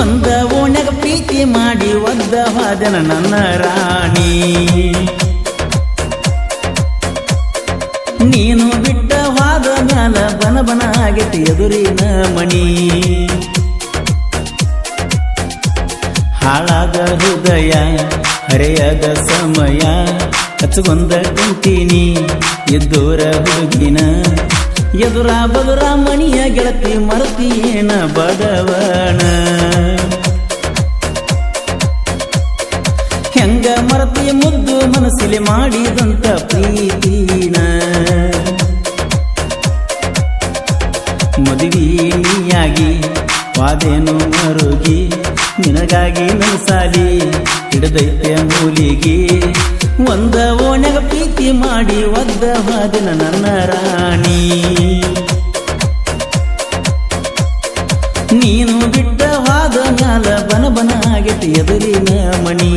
ಒಂದ ಓಣಗ ಪ್ರೀತಿ ಮಾಡಿ ಒದ್ದ ವಾದನ ನನ್ನ ರಾಣಿ. ನೀನು ಬಿಟ್ಟ ವಾದ ಮ್ಯಾಲ ಬನ ಬನ ಆಗೈತಿ ಎದುರಿನ ಮಣಿ. ಹಾಳಾದ ಹೃದಯ, ಹರೆಯದ ಸಮಯ ಹಚ್ಚಗೊಂದ ಕುಂತೀನಿ ಎದ್ದೂರ ಹುಡುಗಿನ ಎದುರ ಬದುರ ಮಣಿಯ ಗೆಳತಿ ಮರತಿಯೇನ ಬಡವಣ. ಹೆಂಗ ಮರತಿ ಮುದ್ದು ಮನಸ್ಸಿಲಿ ಮಾಡಿದಂತ ಪ್ರೀತಿನ. ಮದುವೆ ನೀಯಾಗಿ, ವಾದೇನು ಮರುಗಿ, ನಿನಗಾಗಿ ನನ್ಸಾಲಿ ಹಿಡದೈತೆ ಮೂಲಿಗೆ. ಒಂದ ಓಣ್ಯಾಗ ಪ್ರೀತಿ ಮಾಡಿ, ಒದ್ದ ವಾದಿನ ನನ್ನ ರಾಣಿ. ನೀನು ಬಿಟ್ಟ ವಾದ ಮ್ಯಾಲ ಬನ ಬನ ಎದುರಿನ ಮಣಿ.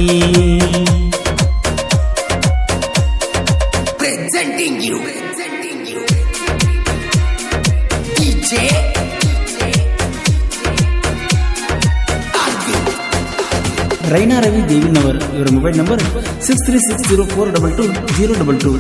ರೈನಾ ರವಿ ದೇವಿನವರ್. ಇವರ mobile number six three six zero four double two zero double two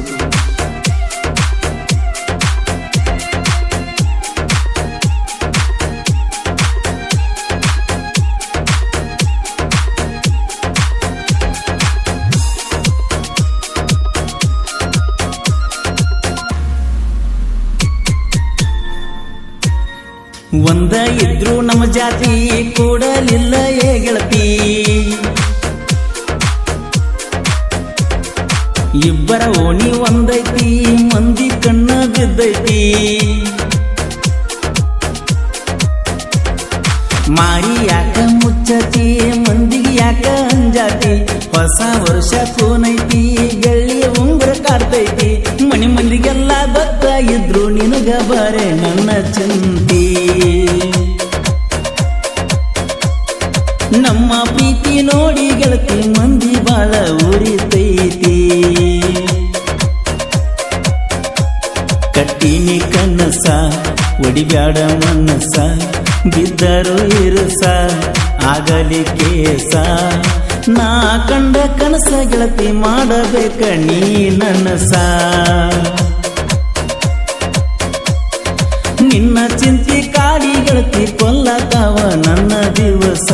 ಒಂದ ಇದ್ರು ನಮ್ಮ ಜಾತಿ ಕೂಡಲಿಲ್ಲ ಏ ಗೆಳತಿ. ಇಬ್ಬರ ಓಣಿ ಒಂದೈತಿ, ಮಂದಿ ಕಣ್ಣ ಬಿದ್ದೈತಿ. ಮಾರಿ ಯಾಕ ಮುಚ್ಚತಿ, ಮಂದಿಗೆ ಯಾಕ ಅಂಜಾತಿ. ಹೊಸ ವರ್ಷ ಕೂನೈತಿ ಗೆಳ್ಳಿ ಉಂಗುರ ಕಾಡ್ತೈತಿ. ನಿನಗ ಬರೆ ನನ್ನ ಚಂತಿ. ನಮ್ಮ ಪ್ರೀತಿ ನೋಡಿ ಗೆಳತಿ, ಮಂದಿ ಬಾಳ ಉರಿತೈತಿ. ಕಟ್ಟಿನಿ ಕನಸ, ಒಡಿಬ್ಯಾಡ ಮನಸ, ಬಿದ್ದರು ಇರುಸ, ಆಗಲಿ ಕೇಸ. ನಾ ಕಂಡ ಕನಸ ಗೆಳತಿ, ಮಾಡಬೇಕ ನೀ ನನಸ. ನಿನ್ನ ಚಿಂತೆ ಕಾಡಿಗಳತಿ ಕೊಲ್ಲತಾವ ನನ್ನ ದಿವಸ.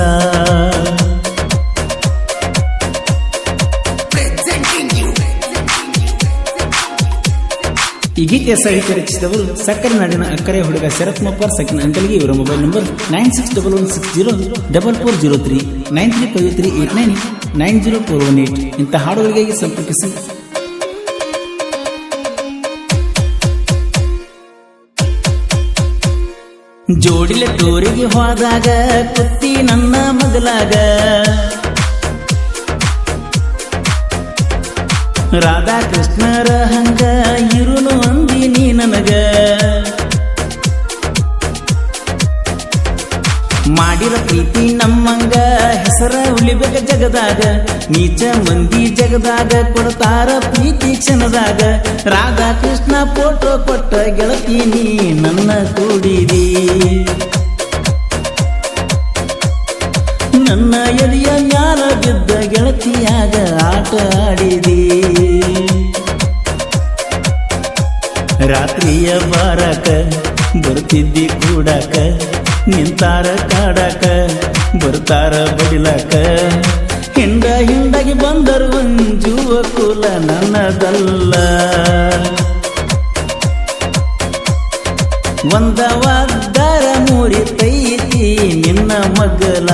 ಈ ಗೀತೆಯ ಸಾಹಿತ್ಯ ರಚಿಸಿದವರು ಸಕ್ಕರೆ ನಾಡಿನ ಅಕ್ಕರೆ ಹುಡುಗ ಶರತ್ ಮಪ್ಪರ್ ಸಕ್ಕಿನ ಅಂಕಲ್ಗೆ ಇವರ mobile number nine six double one six zero double four zero three, nine three five three eight nine nine zero four one eight. ಇಂಥ ಹಾಡುಗಳಿಗಾಗಿ ಸಂಪರ್ಕಿಸಿ. ಜೋಡಿಲೆ ತೋರಿಗೆ ಹೋದಾಗ ಕುತ್ತಿ ನನ್ನ ಮಗಲಾಗ ರಾಧಾ ಕೃಷ್ಣರ ಹಂಗ ಇರುನು ಅಂದಿ ನೀ ನನಗ. ಮಾಡಿರ ಪ್ರೀತಿ ನಮ್ಮಂಗ ಹೆಸರ ಉಳಿಬೇಕ ಜಗದಾಗ, ನೀಚ ಮಂದಿ ಜಗದಾಗ ಕೊಡ್ತಾರ ಪ್ರೀತಿ ಕ್ಷಣದಾಗ. ರಾಧಾ ಕೃಷ್ಣ ಫೋಟೋ ಕೊಟ್ಟ ಗೆಳತಿ ನೀ ನನ್ನ ಕೂಡಿದಿ. ನನ್ನ ಎದೆಯ ಮ್ಯಾಲ ಬಿದ್ದ ಗೆಳತಿಯಾಗ ಆಟ ಆಡಿದಿ. ರಾತ್ರಿಯ ಬಾರಕ, ಬರ್ತಿದ್ದಿ ಕೂಡಾಕ, ನಿಂತಾರ ಕಾಡಾಕ ಬರ್ತಾರ ಬಡಿಲಾಕ. ಹಿಂಡ ಹಿಂಡಾಗಿ ಬಂದರು ಅಂಜುವ ಕುಲ ನನ್ನದಲ್ಲ. ಒಂದ ವಾದ್ದಾರ ಮುರಿತೈತಿ ನಿನ್ನ ಮಗಲ.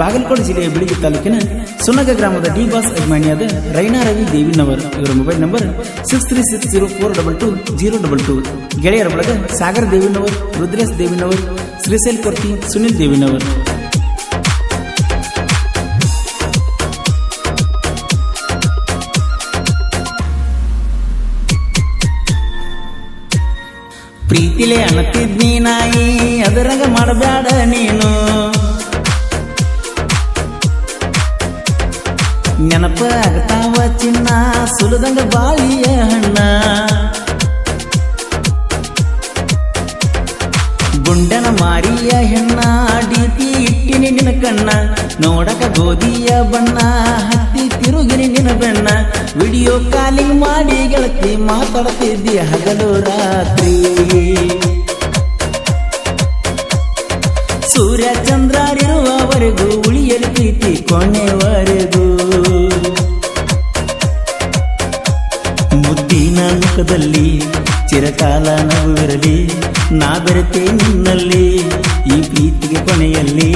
ಬಾಗಲಕೋಟೆ ಜಿಲ್ಲೆಯ ಬಿಳಿಗಿ ತಾಲೂಕಿನ ಸುನಗ ಗ್ರಾಮದ ಡಿ ಬಾಸ್ ಅಭಿಮಾನಿಯಾದ ರೈನಾ ರವಿ ದೇವಿನವರ್. ಇವರ mobile number six three six zero four double two zero double two. ಗೆಳೆಯರ ಬಳಗ ಸಾಗರ್ ದೇವಿನವರ್, ರುದ್ರೇಶ್ ದೇವಿನವರ್, ಶ್ರೀಶೈಲ್ ಕೊರ್ತಿ, ಸುನಿಲ್ ದೇವಿನವರ್. ಪ್ರೀತಿಲೆ ಅನ್ನತಿದ್ನಿ ನಾಯಿ, ಅದರಾಗ ಮಾಡಬೇಡ ನೀನು. ನೆನಪ ಆಗ್ತಾವ ಚಿನ್ನ, ಸುಲದಂಗ ಬಾಳಿಯ ಹಣ್ಣ. ಗುಂಡನ ಮಾರಿಯ ಹೆಣ್ಣ, ಡಿಪಿ ಇಟ್ಟಿನಿ ನಿನ್ನ ಕಣ್ಣ. ನೋಡಕ ಗೋಧಿಯ ಬಣ್ಣ, ಹತ್ತಿ ತಿರುಗಿ ನಿನ್ನ ಬೆಣ್ಣ. ವಿಡಿಯೋ ಕಾಲಿಂಗ್ ಮಾಡಿ ಗೆಳತಿ, ಮಾತಾಡ್ತಿದ್ದಿ ಹಗಲು ರಾತ್ರಿ. ಸೂರ್ಯ ಚಂದ್ರರಿರುವವರೆಗೂ ಉಳಿಯಲು ಪ್ರೀತಿ ಕೊನೆವರೆಗೂ. ಮುದ್ದಿನ ಮುಖದಲ್ಲಿ ಚಿರಕಾಲ ನಗುವಿರಲಿ ನಾ ಬೆರೆತೆ ನಿನ್ನಲ್ಲಿ ಈ ಪ್ರೀತಿಗೆ ಕೊನೆಯಲ್ಲಿ.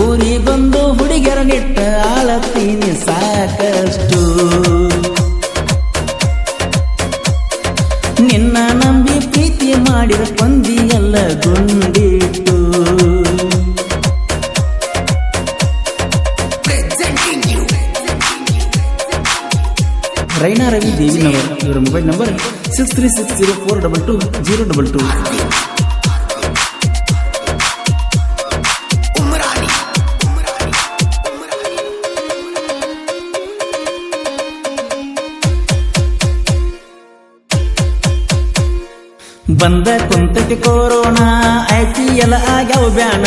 ಊರಿ ಬಂದು ಹುಡುಗರ ನೆಟ್ಟ ಆಳತ್ತೀನಿ ಸಾಕಷ್ಟು. ನಿನ್ನ ನಂಬಿ ಪ್ರೀತಿ ಮಾಡಿದ ಕೊಂದಿಯಲ್ಲ ಗುಂಡಿಟ್ಟು. ರೈನಾ ರವಿ ದೇವಿನವರ್ ಇವರ mobile number six three six zero four double two zero double two Umrani. Umrani. Umrani. ಬಂದ ಕುಂತತಿ ಕೊರೋನಾ ಐತಿ ಎಲ್ಲ ಆಗ್ಯಾವ ಬ್ಯಾನ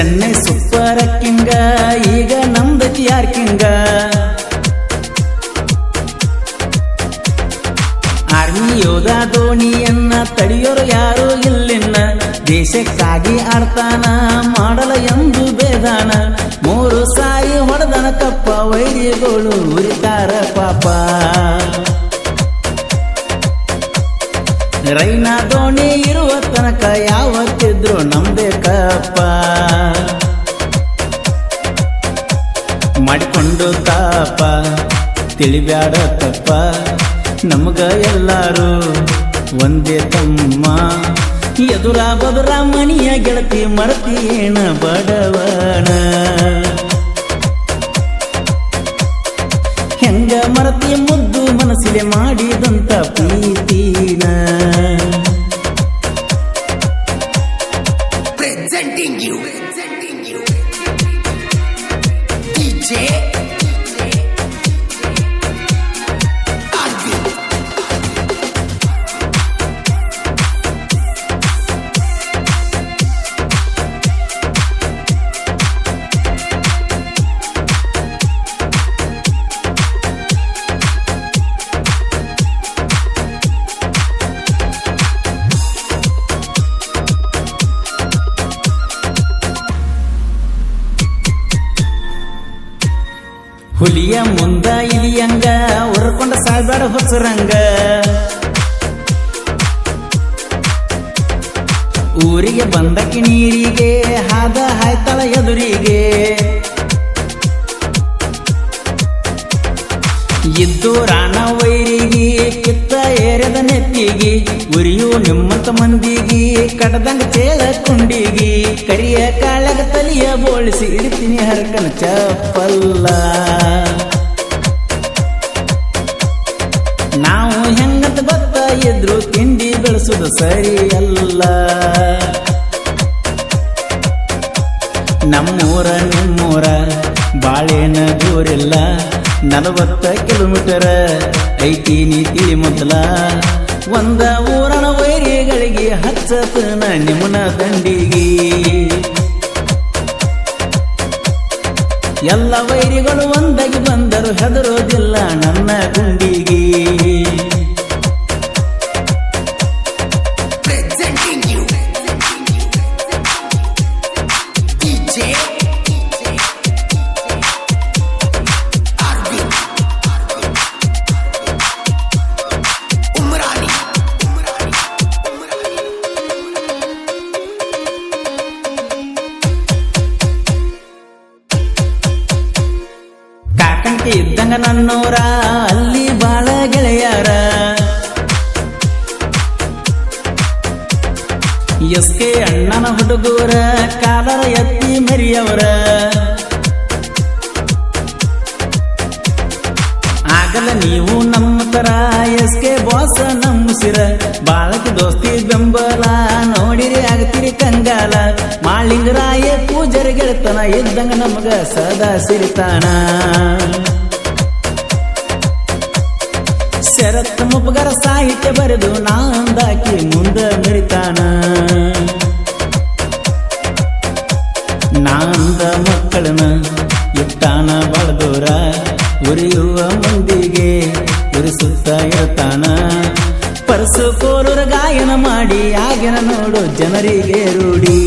ಚೆನ್ನೈ ಸೂಪರ್ ಕಿಂಗ, ಈಗ ನಮ್ದತಿ ಯಾರ್ ಕಿಂಗ? ಆರ್ಮಿ ಯೋಧ ಧೋನಿಯನ್ನ ತಡೆಯೋರು ಯಾರು ಇಲ್ಲಿನ್ನ? ದೇಶಕ್ಕಾಗಿ ಆಡ್ತಾನ, ಮಾಡಲ ಎಂದು ಬೇದಾನ. ಮೂರು ಸಾರಿ ಹೊಡೆದನ ಕಪ್ಪ, ವೈರಿಗಳು ಉರಿತಾರ ಪಾಪ. ರೈನಾ ದೋಣಿ ಇರುವ ತನಕ ಯಾವತ್ತಿದ್ರು ನಂಬೇಕಪ್ಪ. ಕಪ್ಪ ಮಾಡಿಕೊಂಡು ತಾಪ ತಿಳಿಬ್ಯಾಡ ತಪ್ಪ ನಮಗ ಎಲ್ಲಾರು ಒಂದೇ ತಮ್ಮ. ಎದುರ ಬದುರ ಮನಿಯ ಗೆಳತಿ ಮರತಿ ಏನ ಬಡವನ. ಹೆಂಗ ಮರತಿ ಮುದ್ದು ಮನಸ್ಸಿಗೆ ಮಾಡಿದಂತ see? ಮುಂದ ಇಲಿಯಂಗ ಉರ್ಕೊಂಡ ಸಾಯ್ಬೇಡ ಹೊಸರಂಗ. ಊರಿಗೆ ಬಂದಕ್ಕೆ ನೀರಿಗೆ ಹಾದ ಹಾಯ್ತಳ ಎದುರಿಗೆ. ಇದ್ದು ರಾಣ ವೈರಿಗೆ, ಕಿತ್ತ ಏರದ ನೆತ್ತಿಗಿ, ಉರಿಯು ನಿಮ್ಮಂತ ಮಂದಿಗಿ, ಕಡದಂಗ ಚೇಳ ಕುಂಡಿಗಿ, ಕರಿಯ ಕಾಳಗ ತಲಿಯ ಬೋಳಿಸಿ ಇಡ್ತೀನಿ ಹರಕನ ಚಪ್ಪಲ್ಲ. ನಾವು ಹೆಂಗಂತ ಗೊತ್ತ ಇದ್ರು ತಿಂಡಿ ಬೆಳೆಸುದು ಸರಿಯಲ್ಲ. ನಮ್ಮೂರ, ನಿಮ್ಮೂರ ಬಾಳೆನ ದೂರಿಲ್ಲ. ನಲವತ್ತ ಕಿಲೋಮೀಟರ್ ಐತಿ ನೀತಿ ಮೊದಲ. ಒಂದ ಊರನ ವೈರಿಗಳಿಗೆ ಹಚ್ಚತನ ನಿಮ್ಮನ ದಂಡಿಗಿ. ಎಲ್ಲ ವೈರಿಗಳು ಒಂದಾಗಿ ಬಂದರು ಹೆದರೋದಿಲ್ಲ ನನ್ನ ಗುಂಡಿಗೆ. ಕಾಕಂಟಿ ಇದ್ದಂಗ ನನ್ನೂರ ಅಲ್ಲಿ ಬಾಳ ಗೆಳೆಯರ. ಎಸ್ ಕೆ ಅಣ್ಣನ ಹುಡುಗೋರ, ಕಾಲರ ಎತ್ತಿ ಮರಿಯವರ. ಆಗಲ್ಲ ನೀವು ನಮ್ಮ ತರ ಎಸ್ ಕೆ ಬಾಸ್ ನಮ್ಮ ಸಿರ ಬಾಳಕ ದೋಸ್ತಿ ಬೆಂಬಲ, ನೋಡಿರಿ ಆಗ್ತಿರಿ ಕಂಗಾಲ. ಮಾಳಿಂಗರಾಯ ಗೆಳತನ ಇದ್ದಂಗ ನಮಗ ಸದಾ ಸಿರಿತಾನ ಶರತ್ ಮುಪಗರ ಸಾಹಿತ್ಯ ಬರೆದು ನಾಂದಾಕಿ ಮುಂದ ಮರಿತಾನ ನಾಂದ ಮಕ್ಕಳನ್ನ ಇಟ್ಟಾನ ಬಳದೋರ, ಉರಿಯುವ ಮಂದಿಗೆ ಉರಿಸುತ್ತ ಇರ್ತಾನ ಪರಸು ಕೋಲೂರ ಗಾಯನ ಮಾಡಿ, ಆಗಿನ ನೋಡು ಜನರಿಗೆ ರೂಢಿ.